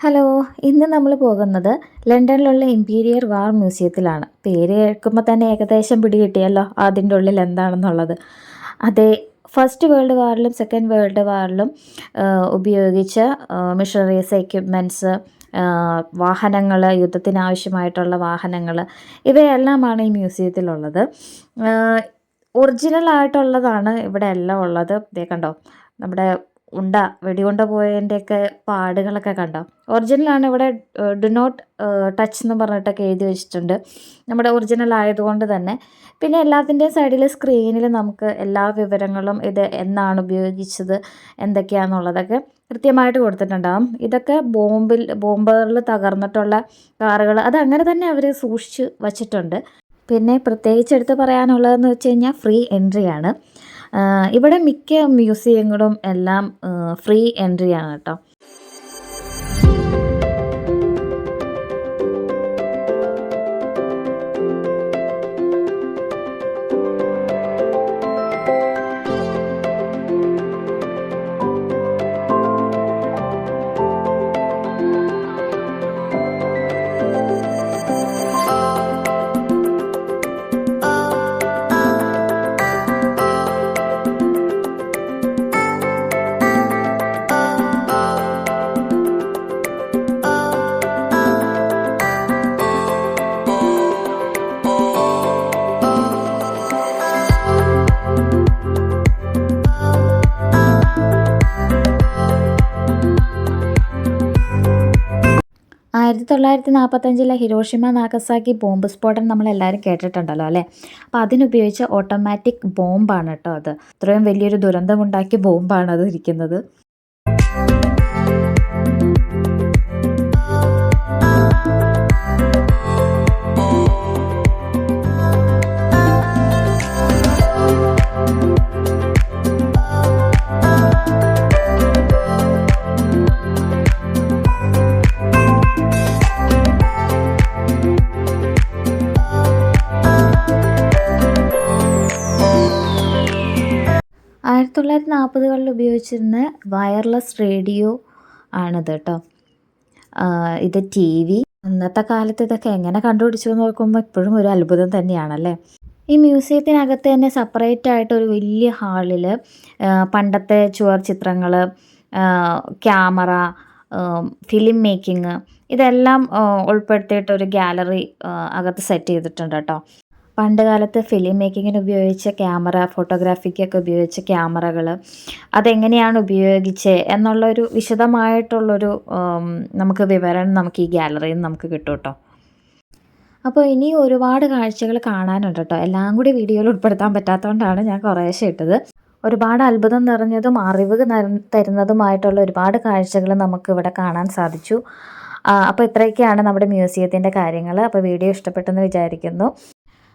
Hello ഇന്ന് നമ്മൾ പോകുന്നത് ലണ്ടനിലുള്ള ഇമ്പീരിയർ വാർ മ്യൂസിയത്തിലാണ്. പേര് കേൾക്കുമ്പോൾ തന്നെ ഏകദേശം പിടികിട്ടിയല്ലോ അതിന്റെ ഉള്ളിൽ എന്താണെന്നുള്ളത്. അതെ ഫസ്റ്റ് വേൾഡ് വാറിലും സെക്കൻഡ് വേൾഡ് വാറിലും ഉപയോഗിച്ച മിഷണറീസ് എക്യുപ്മെന്റ്സ് വാഹനങ്ങൾ യുദ്ധത്തിനാവശ്യമായിട്ടുള്ള വാഹനങ്ങൾ ഇവയെല്ലാമാണ് ഈ മ്യൂസിയത്തിലുള്ളത്. ഒറിജിനൽ ആയിട്ടുള്ളതാണ് ഇവിടെ എല്ലാം ഉള്ളത്. ഇതേ കണ്ടോ നമ്മുടെ ഉണ്ട വെടികൊണ്ട പോയതിന്റെയൊക്കെ പാടുകളൊക്കെ കണ്ടോ? ഒറിജിനലാണ് ഇവിടെ ഡു നോട്ട് ടച്ച് എന്ന് പറഞ്ഞിട്ടൊക്കെ എഴുതി വെച്ചിട്ടുണ്ട്. നമ്മുടെ ഒറിജിനൽ ആയതുകൊണ്ട് തന്നെ. പിന്നെ എല്ലാത്തിന്റെയും സൈഡിൽ സ്ക്രീനിൽ നമുക്ക് എല്ലാ വിവരങ്ങളും ഇത് എന്നാണ് ഉപയോഗിച്ചത് എന്തൊക്കെയാണെന്നുള്ളതൊക്കെ കൃത്യമായിട്ട് കൊടുത്തിട്ടുണ്ടാകും ഇതൊക്കെ ബോംബിൽ ബോംബുകളിൽ തകർന്നിട്ടുള്ള കാറുകൾ അത് അങ്ങനെ തന്നെ അവർ സൂക്ഷിച്ച് വച്ചിട്ടുണ്ട്. പിന്നെ പ്രത്യേകിച്ച് എടുത്ത് പറയാനുള്ളതെന്ന് വെച്ച് കഴിഞ്ഞാൽ ഫ്രീ എൻട്രിയാണ് ഇവിടെ മിക്ക മ്യൂസിയങ്ങളും എല്ലാം ഫ്രീ എൻട്രി ആണ് കേട്ടോ. ആയിരത്തി തൊള്ളായിരത്തി നാൽപ്പത്തഞ്ചിലെ ഹിരോഷിമ നാഗസാക്കി ബോംബ് സ്ഫോടനം നമ്മളെല്ലാവരും കേട്ടിട്ടുണ്ടല്ലോ അല്ലേ? അപ്പോൾ അതിനുപയോഗിച്ച ഓട്ടോമാറ്റിക് ബോംബാണ് കേട്ടോ അത്. ഇത്രയും വലിയൊരു ദുരന്തമുണ്ടാക്കിയ ബോംബാണ് അത് ഇരിക്കുന്നത്. തൊള്ളായിരത്തി നാൽപ്പതുകളിൽ ഉപയോഗിച്ചിരുന്ന വയർലെസ് റേഡിയോ ആണിത് കേട്ടോ ഇത് ടി വി. ഇന്നത്തെ കാലത്ത് ഇതൊക്കെ എങ്ങനെ കണ്ടുപിടിച്ചു എന്ന് നോക്കുമ്പോൾ ഇപ്പോഴും ഒരു അത്ഭുതം തന്നെയാണല്ലേ. ഈ മ്യൂസിയത്തിനകത്ത് തന്നെ സെപ്പറേറ്റ് ആയിട്ട് ഒരു വലിയ ഹാളിൽ പണ്ടത്തെ ചുവർ ചിത്രങ്ങൾ ക്യാമറ ഫിലിം മേക്കിംഗ് ഇതെല്ലാം ഉൾപ്പെടുത്തിയിട്ട് ഒരു ഗാലറി അകത്ത് സെറ്റ് ചെയ്തിട്ടുണ്ട് കേട്ടോ പണ്ട് കാലത്ത് ഫിലിം മേക്കിങ്ങിന് ഉപയോഗിച്ച ക്യാമറ ഫോട്ടോഗ്രാഫിക്കൊക്കെ ഉപയോഗിച്ച ക്യാമറകൾ അതെങ്ങനെയാണ് ഉപയോഗിച്ചത് എന്നുള്ളൊരു വിശദമായിട്ടുള്ളൊരു നമുക്ക് വിവരണം നമുക്ക് ഈ ഗാലറിയിൽ നിന്ന് നമുക്ക് കിട്ടും കേട്ടോ. അപ്പോൾ ഇനി ഒരുപാട് കാഴ്ചകൾ കാണാനുണ്ട് കേട്ടോ. എല്ലാം കൂടി വീഡിയോയിൽ ഉൾപ്പെടുത്താൻ പറ്റാത്തതുകൊണ്ടാണ് ഞാൻ കുറേശ്ശെ ഇട്ടത്. ഒരുപാട് അത്ഭുതം നിറഞ്ഞതും അറിവ് തരുന്നതുമായിട്ടുള്ള ഒരുപാട് കാഴ്ചകൾ നമുക്ക് ഇവിടെ കാണാൻ സാധിച്ചു. അപ്പോൾ ഇത്രയൊക്കെയാണ് നമ്മുടെ മ്യൂസിയത്തിന്റെ കാര്യങ്ങൾ അപ്പോൾ വീഡിയോ ഇഷ്ടപ്പെട്ടെന്ന് വിചാരിക്കുന്നു.